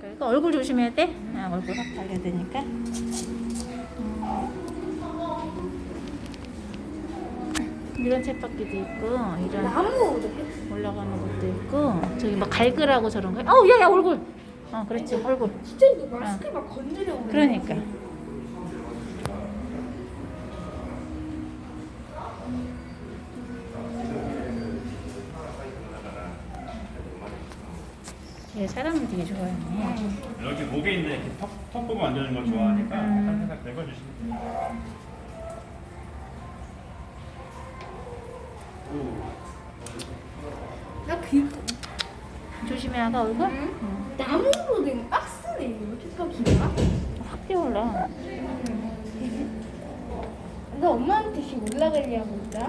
그러니까 얼굴 조심해야 돼. 아, 얼굴 확 달려야 되니까. 음. 이런 쳇바퀴도 있고 이런 나무 올라가는 것도 있고 저기 막 갈그라고 저런 거. 어우 야야 얼굴. 어 그렇지 얼굴. 진짜 이거 마스크 막 건드려고 그러니까. 얘 사람을 되게 좋아하네. 여기 목에 있는 이렇게 턱, 턱 보고 만드는 거 좋아하니까 음. 살짝 내려주시면 돼요. 나 그, 조심해 아가 얼굴. 응? 응. 나무로 된 박스네 이거 kit박이가 확 뛰어올라. 나 엄마한테 지금 올라가려고 있다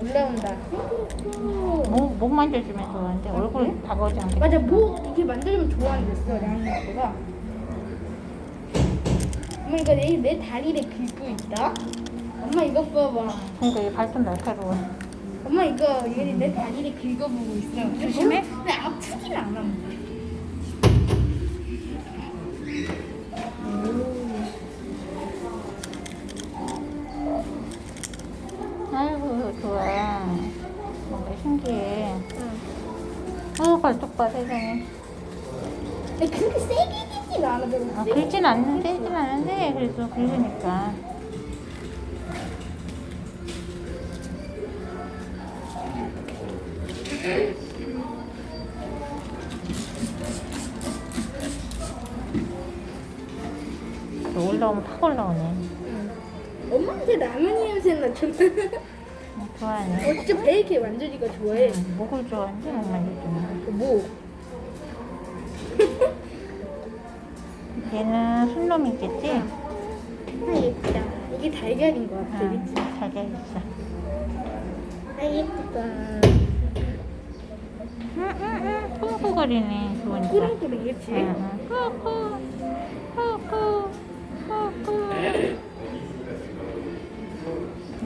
올라온다. 목, 목 만져주면 좋아하는데 얼굴 다가오지 않게. 맞아 뭐 이렇게 만들면 나는 아빠가 엄마 이거 내, 내 다리를 긁고 있다? 엄마 이거 봐봐. 그러니까 얘 발톱 날카로워. 엄마 이거 얘 내 다리를 긁어보고 있어. 조심해. 근데 아프진 않아 아이고 좋아. 뭔가 신기해. 발톱 봐 세상에. 근데 그렇게 세게 긁진 않아 별로 아, 긁진 않는데 긁진 않는데 그래도 긁으니까. 또 올라오면 팍 올라오네. 응. 엄마한테 라면 냄새 나잖아 어, 좋아하네. 어 진짜 배 이렇게 만져지가 좋아해 응, 목을 좋아하는데 목 만져주면. 뭐? 얘는 순놈이겠지? 아 예쁘다 이게 달걀인 것 같아 응, 그치? 잘 되겠어. 아 예쁘다 응, 응, 응. 쿵쿵거리네. 좋으니까. 꾸렁꾸렁 그치? 응, 응. 쿠쿠, 쿠쿠, 쿠쿠.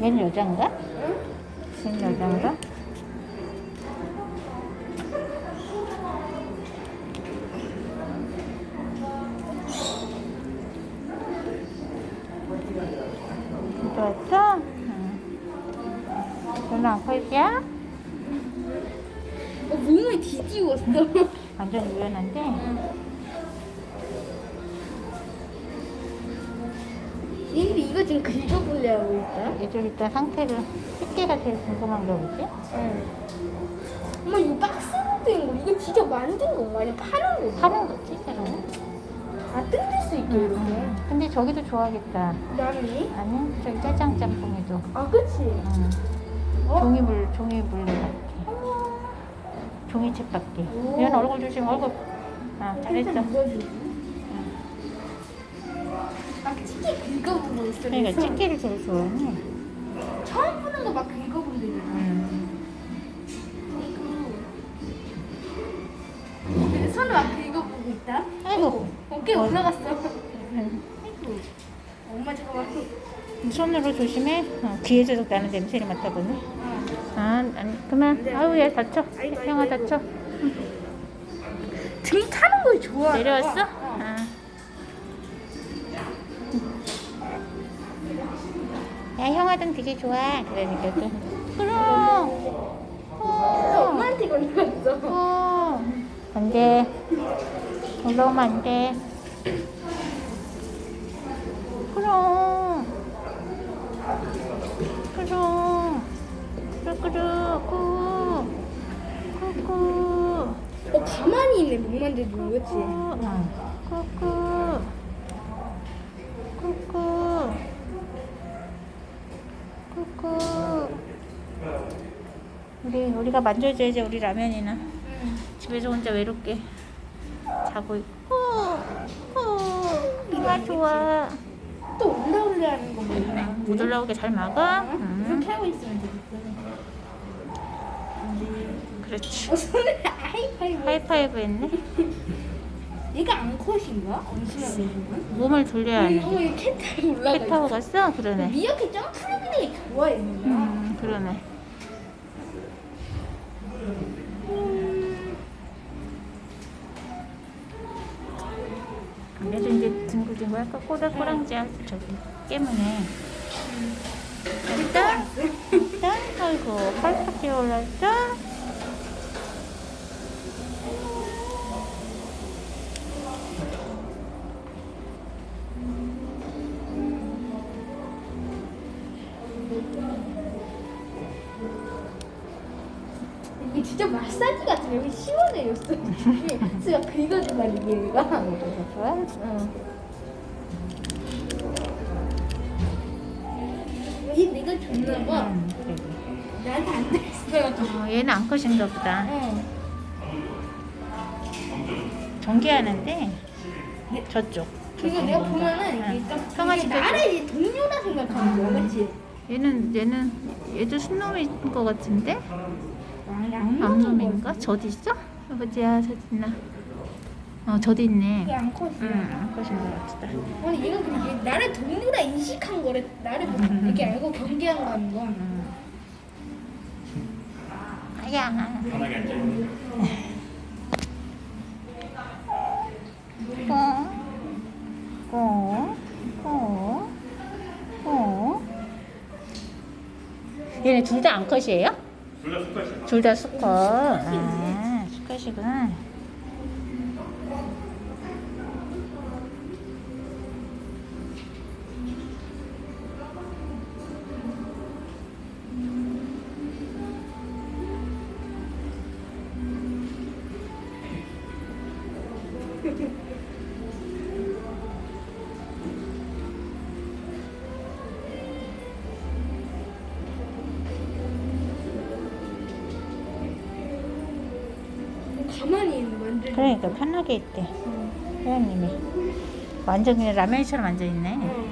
얘는 여잔가? 응? 얘는 여잔가? 별로 안 커지야? 어 몸을 뒤집었어 완전 유연한데? 얘인데 이거 지금 긁어볼래 하고 있다 얘좀 일단 상태를 집게가 제일 궁금한 게 뭐지? 응 엄마 이거 박스로 된 거 이거 진짜 만든 건가? 아니면 파는 거? 파는 거지 새로는? 아 뜯을 수 있게 이렇게 근데 저기도 좋아하겠다 라면이? 아니 저기 짜장 짬뽕에도 아 그치? 응. 어? 종이물 종이물레 같게 종이 챗바퀴 오. 얘는 얼굴 조심 얼굴 아 잘했어 살짝 묻어주지 막 치킨 긁어보고 있어 그러니까 그래서. 집게를 제일 좋아하네 처음 보는 거 막 긁어본대잖아 음. 근데 손을 막 있다 아이고 어깨 어. 올라갔어 음. 아이고 엄마 잠깐만 손으로 조심해 어, 귀에서도 나는 냄새를 맡아보네 어. 아 아니 그만 돼, 아우 얘 다쳐 아이고, 형아 아이고. 다쳐 등 타는 걸 좋아해 내려왔어? 어. 아. 야 형아든 되게 좋아 그러니까 또 그럼 나 어. 엄마한테 걸렸어 어. 안돼 올라오면 안 돼 그럼. 그럼. 꾸르꾸르 꾸 꾸꾸 어 가만히 있네. 목 만져주는 그치? 꾸꾸 꾸꾸 꾸꾸 우리 우리가 만져줘야지 우리 라면이나. 응. 집에서 혼자 외롭게 자고 있고. 이가 좋아. 또 올라올래 하는 거 뭐야? 못 올라오게 잘 막아. 응? 응. 이렇게 하고 있으면 되겠다. 그렇지. 어 손에 하이파이브 하이파이브 했네? 얘가 암컷인가? 엄청나게 몸을 돌려야 어머 하는데. 얘 캣타고 올라가 배 타고 있어 갔어? 그러네. 미역캣 점프를 되게 좋아해 얘가 음 그러네 얘도 이제 뒹굴뒹굴 할까? 꼬들꼬랑지 할 저기 깨문에 일단 일단 아이고 올랐죠? 이게 진짜 마사지 같은 여기 시원해요. 수가 긁어준다 이게 얘가. 그래서 좋아? 어. 얘 줬나 봐. 나한테 안 됐어. 어, 얘는 암컷인가 보다. 어. 전개하는데 저쪽. 그리고 내가 보면은 응. 이게 딱 강아지도 이게 나를 이제 동료라 생각하는 거야, 그렇지? 얘는 얘는 얘도 순놈인 것 같은데 아니 암놈인가? 저디 있어? 아버지야 저디 있나? 어 저디 있네. 그게 암컷이야. 응 암컷인 것 같다. 아니 얘가 그냥 얘 나를 동료라 인식한 거래. 나를 뭐 이렇게 알고 경계한 거 아닌 거. 응. 아야. 편하게 앉아 있는. 어? 어? 어? 어? 얘네 둘 다 암컷이에요? 둘다 수컷이야. 둘 다 수컷. 아, 수컷이구나. 가만히 있는 완전. 그러니까 편하게 있대. 회원님이. 완전 그냥 라면처럼 앉아있네. 음.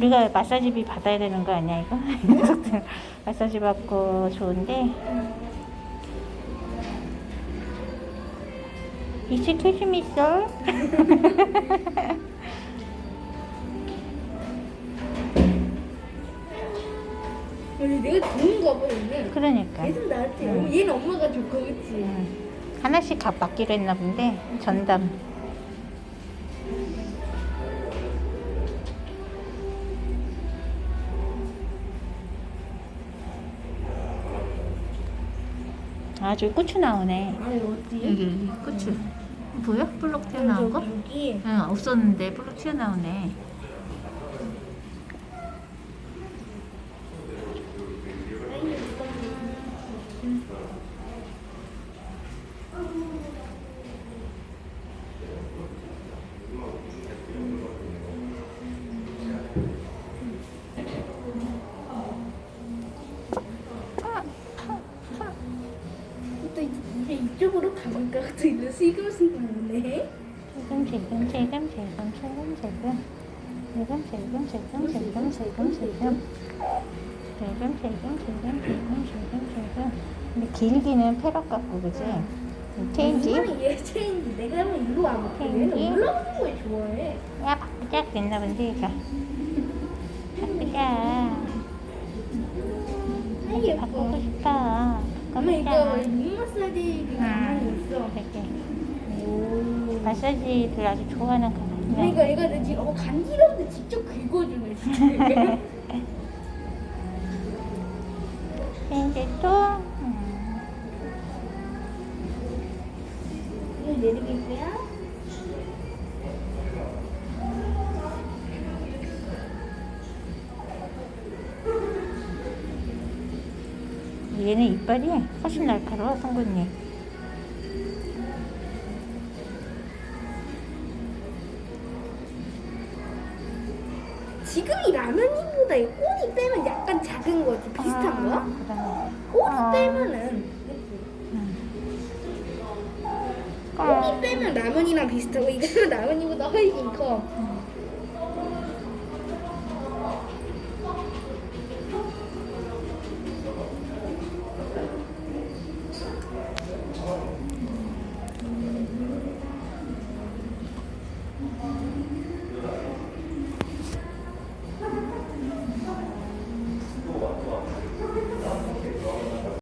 우리가 마사지비 받아야 되는 거 아니야 이거? 녀석들 마사지 받고 좋은데 익스큐즈 미썰 아니 내가 좋은가 봐 얘는. 그러니까 계속 나한테. 응. 어, 얘는 엄마가 좋고 그렇지. 음, 하나씩 값 받기로 했나 본데 전담 아 저기 고추 나오네 아니 어디? 여기 여기 고추 보여? 볼록 튀어나온 거? 여기. 응 없었는데 볼록 튀어나오네 또 이런 슬금슬금하네. 지금 지금 지금 지금 지금 지금 지금 지금 지금 지금 지금 지금 지금 지금 지금 지금 지금 지금 지금 근데 길기는 패럿 같고 그지? 체인지? 이거는 얘 체인지. 내가 하면 이리로 안 먹고 얘는 체인지? 올라가는 걸 좋아해. 야 바꾸자 됐나 본데 이거 바꾸자 아이 예뻐. 바꾸고 싶어 엄마 이거 바꾸자 눈 마사지 가만히 있어. 이렇게 오. 마사지를 아주 좋아하는 그러니까 가만히 얘가 내 지금 어, 간지러운데 직접 긁어주네 진짜. 이제 또 음. 이거 내리겠고요. 얘는 이빨이 훨씬 날카로워 성분이 지금 이 라면이보다 이 꼬리 빼면 약간 작은 거지 비슷한 거? 아, 그러네. 꼬리 아. 빼면은 음. 그러니까. 빼면 라면이랑 비슷하고 이거는 라면이보다 훨씬 커. 음.